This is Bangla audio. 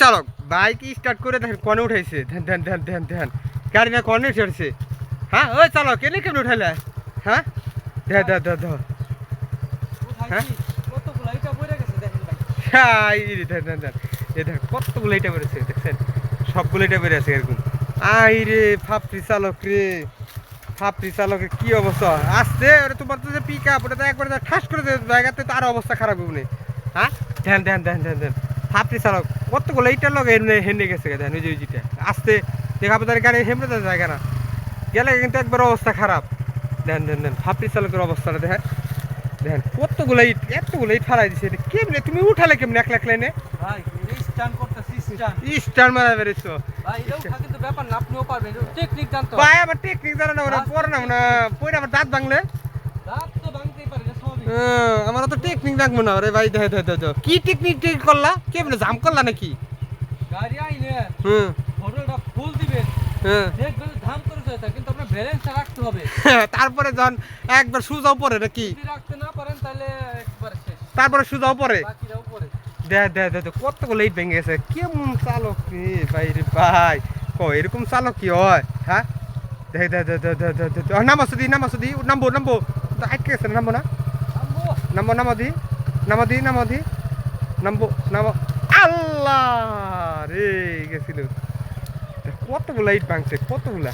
চালক বাইক স্টার্ট করে দেখেন কনে উঠাইছে। ধ্যান ধ্যান ধ্যান ধ্যান ধ্যান। গাড়ি না কনে উঠেছে হ্যাঁ ওই চালক এনে কেমন উঠাইলে? হ্যাঁ? রে, দেখ দেখ দেখ এই দেখ কতগুলো বেড়েছে দেখছেন? সবগুলো এটা বেড়ে আছে আই রে চালক রে। কি অবস্থা? আসছে ওরে তোমার তো যে পিক আপ ওটা ঠাস করে জায়গাতে তো আরও অবস্থা খারাপ হবে হ্যাঁ? ধ্যান ধ্যান ধ্যান ধ্যান ধ্যান। ফাপড়ি চালক কতগুলো এইটার লগে হেনে হেনে গেছে ধ্যান ওই যে ওই যেটা আসতে দেখা তার গাড়ি হেমড়ে দেওয়া জায়গা না গেলে কিন্তু একবার অবস্থা খারাপ। দেন দেন দেন ফাপড়ি চালকের অবস্থাটা দেখেন। দেখেন কতগুলো ইট এতগুলো ইট ফালাই দিছে। কেমনে তুমি উঠালে কেমনে এক লাখ লাইনে ভাই স্টান মারা বেড়েছো ভাই এটাও থাকে তো ব্যাপার না আপনিও পারবেন। টেকনিক জানতে ভাই আমার টেকনিক জানা না ওরা পরে না পরে আমার দাঁত ভাঙলে? রাত তো ভাঙতেই পারে আমার তো টেকনিক রাখব না রে ভাই দেখে দেখে দেখে কি টেকনিক টেক করলা কেমনে জাম করলা নাকি গাড়ি আইনে হুম হোটেলটা ফুল দিবেন হ্যাঁ দেখবেন ধাম কিন্তু আপনার ব্যালেন্সটা রাখতে হবে তারপরে যখন একবার সুজাও পরে নাকি যদি রাখতে না পারেন তাহলে একবারে শেষ তারপরে সুজাও পরে বাকিরাও পরে দে দে দে দে কতগুলো ইট ভেঙে গেছে কেমন চালক রে ভাই রে ভাই ক এরকম চালক কি হয় হ্যাঁ দেখ দে দে দে দে দে দে দে দি নামাসু দি নামবো নামবো আটকে গেছে নামবো না নামবো নামো দি নামো দি নামো দি নামবো নামো আল্লাহ রে, গেছিল। কতগুলা ইট ভাঙছে, কতগুলা?